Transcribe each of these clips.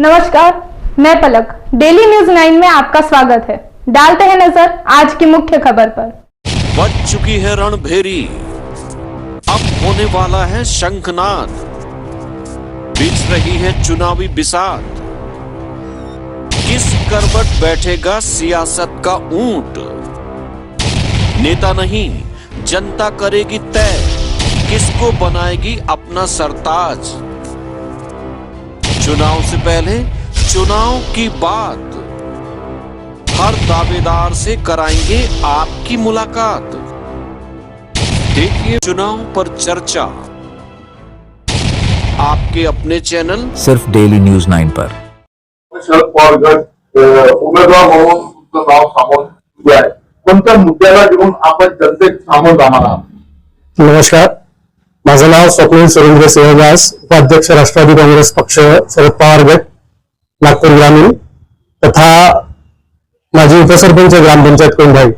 नमस्कार, मैं पलक। Daily news nine में आपका स्वागत है। डालते हैं नज़र आज की मुख्य खबर पर। बच चुकी है रणभेरी। अब होने वाला है शंखनाद। बीच रही है चुनावी बिसात। किस करवट बैठेगा सियासत का ऊँट? नेता नहीं, जनता करेगी तय। किसको बनाएगी अपना सरताज? चुनाव से पहले चुनाव की बात हर दावेदार से कराएँगे आपकी मुलाकात। देखिए चुनाव पर चर्चा। आपके अपने चैनल। सिर्फ़ डेली न्यूज़ नाइन पर। शरद पवार उमेदवार म्हणून तुमचं नाव समोर उभे आहे कोणत्या मुद्द्याला घेऊन आपण जनतेत सामोर जाणार आहात? नमस्कार। माझं नाव स्वप्नील सुरेंद्र सिंहदास उपाध्यक्ष राष्ट्रवादी काँग्रेस पक्ष शरद पवार गट नागपूर ग्रामीण तथा माजी उपसरपंच ग्रामपंचायत कोंढाई.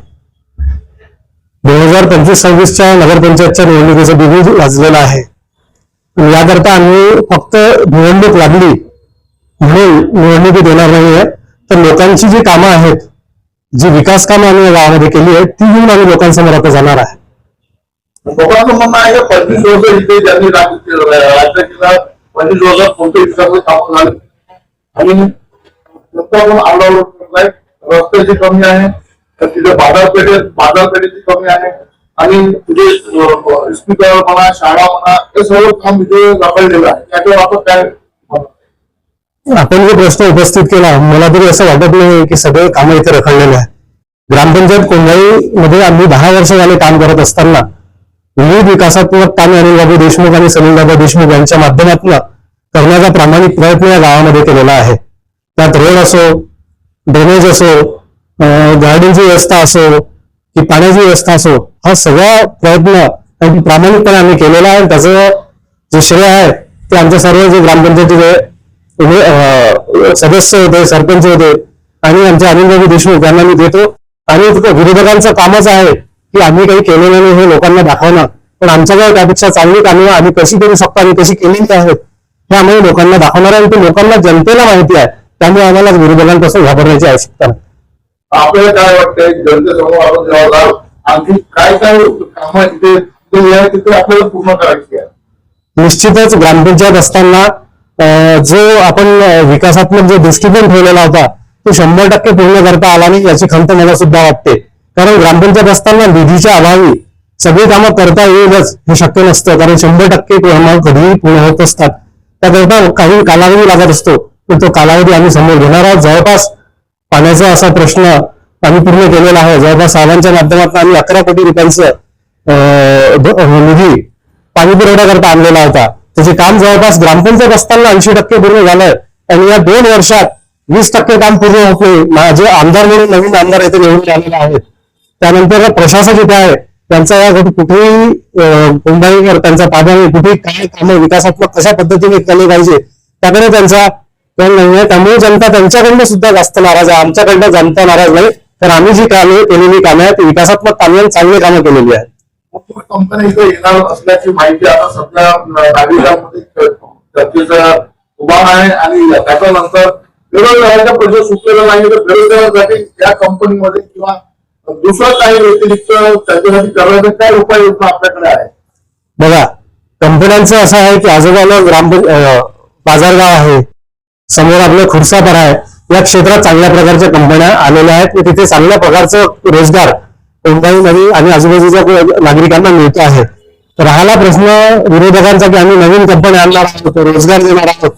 दोन हजार पंचवीस सव्वीसच्या नगरपंचायतच्या निवडणुकीचं बिगुज वाजलेलं आहे. याकरता आम्ही फक्त निवडणूक लागली म्हणून निवडणुकीत येणार नाहीये. तर लोकांची जी कामं आहेत जी विकास कामं आम्ही गावामध्ये केली आहेत ती घेऊन आम्ही लोकांसमोर आता जाणार आहे. लोकांचं म्हणणं आहे की पंचवीस वर्ष इथे ज्यांनी राज्य राज्य केला पंचवीस वर्षात कोणत्या विकासाचे काम झाले. आणि रस्ता रस्त्याची कमी आहे तर तिथे बाजारपेठेत बाजारपेठेची कमी आहे. आणि तिथे इस्पितळ म्हणा शाळा म्हणा हे सर्व काम तिथे रखडलेलं आहे. त्याच्यावर आपण काय आपण जो प्रश्न उपस्थित केला मला तरी असं वाटत नाही की सगळे कामं इथे रखडलेले आहे ग्रामपंचायत कोंढाई मध्ये आम्ही दहा वर्ष झाले काम करत असताना विविध विकासात्मक कामे अनिलबाबू देशमुख आणि सलीलबाबा देशमुख यांच्या माध्यमातून करण्याचा प्रामाणिक प्रयत्न या गावामध्ये केलेला आहे. त्यात रोड असो ड्रेनेज असो गार्डनची व्यवस्था असो की पाण्याची व्यवस्था असो हा सगळा प्रयत्न अगदी प्रामाणिकपणे आम्ही केलेला आहे. त्याचं जे श्रेय आहे ते आमच्या सर्व जे ग्रामपंचायतीचे सदस्य होते सरपंच होते आणि आमचे अनिलबाबू देशमुख यांना मी देतो. आणि विरोधकांचं कामच आहे की आम्ही काही केलेलं नाही हे लोकांना दाखवणं पण आमच्याकडे त्यापेक्षा चांगली कामे आम्ही कशी करू शकतो आणि कशी केलेली आहेत हे आम्ही लोकांना दाखवणार आहे आणि ते लोकांना जनतेला माहिती आहे. त्यामुळे आम्हाला विरोधकांपासून घाबरण्याची आवश्यकता नाही. आपल्याला काय वाटतंय? जनतेसमोर आपण जेव्हा आणखी काय काय कामं आहे तिथे? आपल्याला पूर्ण करायची आहे. निश्चितच ग्रामपंचायत असताना जो आपण विकासात्मक जो दृष्टिकोन ठेवलेला होता तो शंभर टक्के पूर्ण करता आला नाही याची खंत मला सुद्धा वाटते. कारण ग्रामपंचायत असताना निधीच्या अभावी सगळी कामं करता येईलच हे शक्य नसतं. कारण शंभर टक्के कामं कधीही पूर्ण होत असतात. त्याकरता काही कालावधी लागत असतो. पण तो कालावधी आम्ही समोर घेणार आहोत. जवळपास पाण्याचा असा प्रश्न आम्ही पूर्ण केलेला आहे. जवळपास साहेबांच्या माध्यमातून आम्ही अकरा कोटी रुपयांचं निधी पाणी पुरवठा करता आणलेला होता. त्याचे काम जवळपास ग्रामपंचायत असताना ऐंशी टक्के पूर्ण झालंय. आणि या दोन वर्षात वीस टक्के काम पूर्ण होते माझे आमदार म्हणून नवीन आमदार येथे निवडून आलेले आहेत. त्यानंतर प्रशासक इथे आहे त्यांचा या कुठेही कोंबाई त्यांचा प्राधान्य कुठेही काय कामं विकासात्मक कशा पद्धतीने केले पाहिजे त्याकडे त्यांचा कल नाही आहे. त्यामुळे जनता त्यांच्याकडनं सुद्धा जास्त नाराज आहे. आमच्याकडनं जनता नाराज नाही. तर आम्ही जी कामे केलेली कामे आहेत विकासात्मक कामे आणि चांगली कामं केलेली आहेत. कंपनी कंपन्या येणार असल्याची माहिती आता सध्या नागरिकांमध्ये चर्चेचा आहे आणि त्याच्यानंतर बेरोजगारांचा प्रश्न सुटलेला नाही तर बेरोजगारांसाठी या कंपनीमध्ये किंवा दुसरं काही व्यतिरिक्त त्याच्यासाठी करण्याचा काय उपाययोजना आपल्याकडे आहे? बघा कंपन्यांचं असं आहे की आजोबाला ग्राम बाजारगाव आहे. समोर आपलं खुर्सापर आहे. या क्षेत्रात चांगल्या प्रकारच्या कंपन्या आलेल्या आहेत. तिथे चांगल्या प्रकारचं रोजगार कोणत्याही आणि आजूबाजूच्या नागरिकांना मिळतो आहे. तर राहिला प्रश्न विरोधकांचा की आम्ही नवीन कंपन्या आणणार आहोत रोजगार देणार आहोत.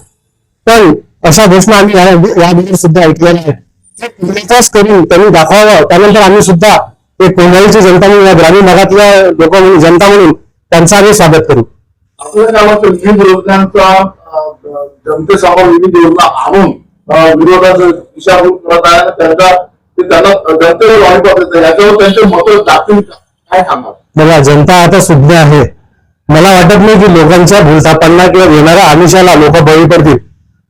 पण अशा घोषणा आम्ही या- याबद्दल सुद्धा ऐकलेल्या आहेत ते पुण्याचाच करून त्यांनी दाखवावं. त्यानंतर आम्ही सुद्धा एक कोंढाळीची जनता म्हणून या ग्रामीण भागातल्या लोक म्हणून जनता म्हणून त्यांचं आम्ही स्वागत करू. आपल्या गावात विविध योजनांचा जनतेसमोर विविध योजना आणून विरोधाचा दिशाभूल करत आहे त्यांचा ते त्यांना जनतेला लॉलीपॉप देत याच्यावर त्यांचे मत दाखवून काय सांगणार बघा जनता आता सुज्ञ आहे. मला वाटत नाही की लोकांच्या भूलथापांना किंवा येणाऱ्या आमिषाला लोक बळी पडतील.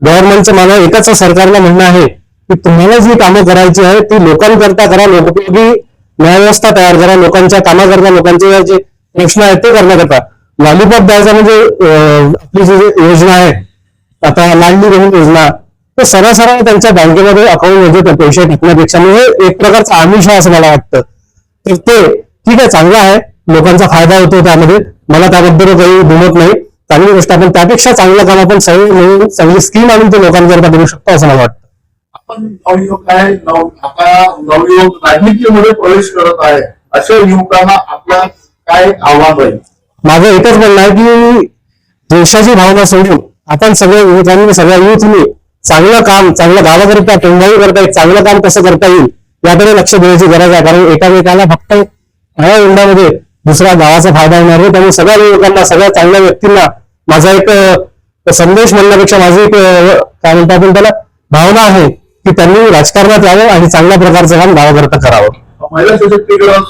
गव्हर्नमेंटचं मला एकच सरकारला म्हणणं आहे की तुम्हाला जी कामं करायची आहे ती लोकांकरता करा. लोकोपयोगी न्यायव्यवस्था तयार करा. लोकांच्या कामाकरता लोकांचे जे प्रश्न आहेत ते करण्याकरता. लॉलीपॉप द्यायचा म्हणजे आपली जी योजना आहे आता लाडली बहीण योजना तर सरळ त्यांच्या बँकेमध्ये अकाउंटमध्ये ते पैसे टाकण्यापेक्षा म्हणजे एक प्रकारचा आमिष आहे असं मला वाटतं. तर ते ठीक आहे चांगलं आहे. लोकांचा फायदा होतो त्यामध्ये. मला त्याबद्दल काही दुमत नाही. चांगली गोष्ट आपण पण त्यापेक्षा चांगलं काम आपण सगळे मिळून चांगली स्कीम आणून ते लोकांकरता करू शकतो असं मला वाटतं. पण नवयुवक आहे नव आता नवयुवक राजनीतीमध्ये प्रवेश करत आहे अशा युवकांना आपला काय आव्हान राहील? माझं एकच म्हणणं आहे की देशाची भावना सोडून आपण सगळ्या युवकांनी सगळ्या युथनी चांगलं काम चांगलं गावाकरिता केंद्राही करता येईल चांगलं काम कसं करता येईल याकडे लक्ष देण्याची गरज आहे. कारण एकामेकाला फक्त ह्या युंडामध्ये दुसऱ्या गावाचा फायदा होणार आहे त्यामुळे सगळ्या युवकांना सगळ्या चांगल्या व्यक्तींना माझा एक संदेश म्हणण्यापेक्षा माझी एक काय म्हणतो आपण त्याला? भावना आहे. की त्यांनी राजकारणात यावं आणि चांगल्या प्रकारचं काम गावाकरता करावं. महिला सशक्तीकरण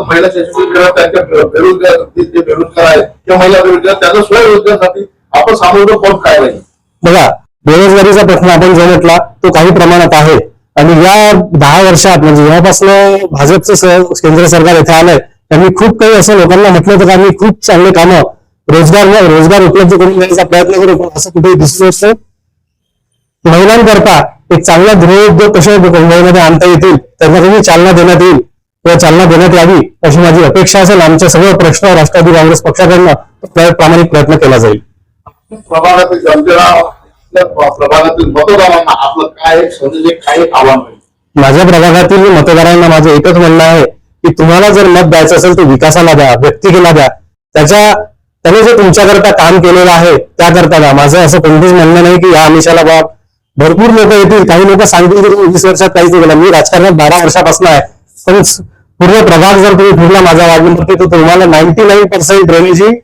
महिला सशक्तीकरण त्यांच्या बेरोजगार जे बेरोजगार आहेत किंवा महिला बेरोजगार त्यांच्या स्वयंरोजगारासाठी आपण सामोरं पद काय राहील बघा बेरोजगारीचा प्रश्न आपण जो म्हटला तो काही प्रमाणात आहे. आणि या दहा वर्षात म्हणजे जेव्हापासून भाजपचं केंद्र सरकार इथे आलंय त्यांनी खूप काही असं लोकांना म्हटलं होतं की आम्ही खूप चांगले कामं रोजगार रोजगार उपलब्ध करून देण्याचा प्रयत्न करू पण असं कुठेही येत नाही. महिलांकरता एक चांगला गृहोद्योग कसे मुंबईमध्ये आणता येतील त्यांना कशी चालना देण्यात येईल किंवा चालना देण्यात यावी अशी माझी अपेक्षा असेल. आमचे सगळे प्रश्न राष्ट्रवादी काँग्रेस पक्षाकडनं त्या प्रामाणिक प्रयत्न केला जाईल. प्रभागातील जनतेला प्रभागातील मतदारांना आपलं काय काय आव्हान माझ्या प्रभागातील मतदारांना माझं एकच म्हणणं आहे की तुम्हाला जर मत द्यायचं असेल तर विकासाला द्या व्यक्तिकेला द्या. त्याच्या त्याने जे तुमच्याकरता काम केलेलं आहे त्याकरता द्या. माझं असं कोणतंच म्हणणं नाही की या आमिषाला बाब भरपूर लोक येतील. काही लोक सांगतील की तुम्ही वीस वर्षात काहीच नाही केलं. मी राजकारणात बारा वर्षापासून आहे. पण पूर्ण प्रभाग जर तुम्ही फिरला माझा वाढवून तर तुम्हाला नाईन्टी नाईन पर्सेंट ड्रेनेजिंग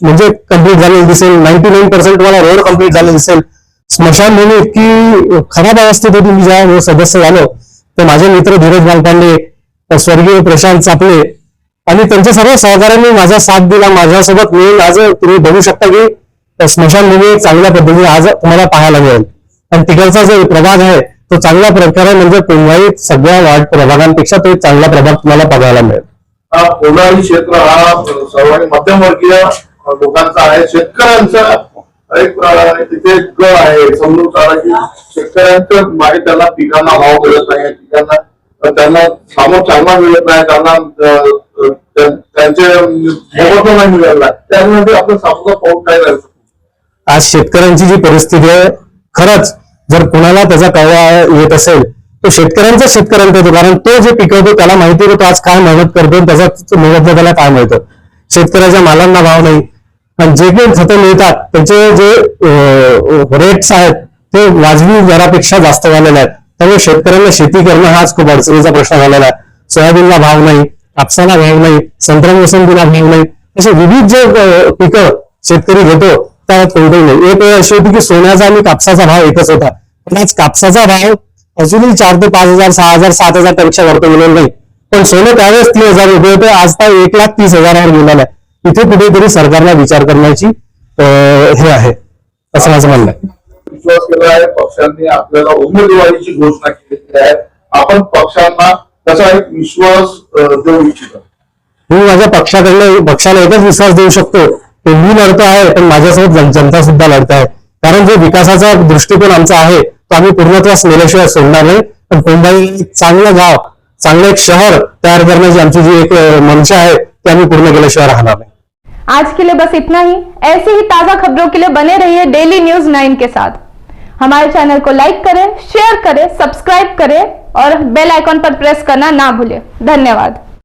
म्हणजे कंप्लीट झालेलं दिसेल. नाईन्टी नाईन पर्सेंट तुम्हाला रोड कंप्लीट झालेलं दिसेल. स्मशानभूमी इतकी खराब अवस्थेत होती. मी ज्या सदस्य झालो तर माझे मित्र धीरज बालपांडे स्वर्गीय प्रशांत चापले आणि त्यांच्या सर्व सहकार्यांनी माझा साथ दिला. माझ्यासोबत मिळून आज तुम्ही बघू शकता की स्मशानभूमी चांगल्या पद्धतीने आज तुम्हाला पाहायला मिळेल. आणि तिकडचा जो प्रभाग आहे तो चांगल्या प्रकारे म्हणजे कोणत्याही सगळ्या वार्ड प्रभागांपेक्षा तो एक चांगला प्रभाग तुम्हाला बघायला मिळेल. हा कोलारी क्षेत्र हा सर्वांनी मध्यमवर्गीय लोकांचा आहे. शेतकऱ्यांचा एक तिथे एक गळ आहे. समजून चाला की शेतकऱ्यांचं मागे त्यांना पिकांना भाव मिळत नाही. पिकांना त्यांना सामोर चांगला मिळत नाही. त्यांना त्यांचे मोबदला नाही मिळाला त्यामध्ये आपण सामोरं पाऊल काय आज शेतकऱ्यांची जी परिस्थिती आहे खरंच जर कुणाला त्याचा कळवा येत असेल तो शेतकऱ्यांचा शेतकऱ्यांचा येतो कारण तो जे पिकवतो त्याला माहिती आहे की तो आज काय मेहनत करतो त्याचा मोबदला त्याला काय मिळतं. शेतकऱ्याच्या मालांना भाव नाही. आणि जे काही खतं मिळतात त्याचे जे रेट्स आहेत ते वाजवी दरापेक्षा जास्त झालेले आहेत. त्यामुळे शेतकऱ्यांना शेती करणं हाच खूप अडचणीचा प्रश्न झालेला आहे. सोयाबीनला भाव नाही कापसाला भाव नाही संत्रा मोसंबीला भाव नाही. असे विविध जे पिकं शेतकरी घेतो त्यात कोणतंही नाही. एक वेळ अशी होती की सोन्याचा आणि कापसाचा भाव एकच होता. पण आज कापसाचा भाव अजूनही चार ते पाच हजार सहा हजार सात हजारपेक्षा वरतो गेलेला नाही पण सोनं त्यावेळेस तीन हजार रुपये होते आज तर एक लाख तीस हजारावर गेलेला आहे. इथे कुठेतरी सरकारला विचार करण्याची हे आहे. असं माझं म्हणणं आहे. विश्वास केला आहे पक्षांनी आपल्याला उमेदवारीची घोषणा केलेली आहे. आपण पक्षांना कसा एक विश्वास देऊ इच्छितो. मी माझ्या पक्षाकडनं पक्षाला एकच विश्वास देऊ शकतो. की मी लढतो आहे पण माझ्यासोबत जनता सुद्धा लढत आहे. कारण जो विकासाचा दृष्टिकोन आमचा आहे तो आम्ही पूर्णत्वास नेल्याशिवाय सोडणार नाही. पण मुंबई चांगलं गाव चांगलं एक शहर तयार करण्याची आमची जी एक अं, मंशा आहे ती आम्ही पूर्ण केल्याशिवाय राहणार नाही. आज के लिए बस इतना ही. ऐसी ही ताजा खबरों के लिए बने रहिए डेली न्यूज नाइन के साथ. हमारे चैनल को लाइक करें शेयर करें सब्सक्राइब करें और बेल आइकॉन पर प्रेस करना ना भूलें. धन्यवाद.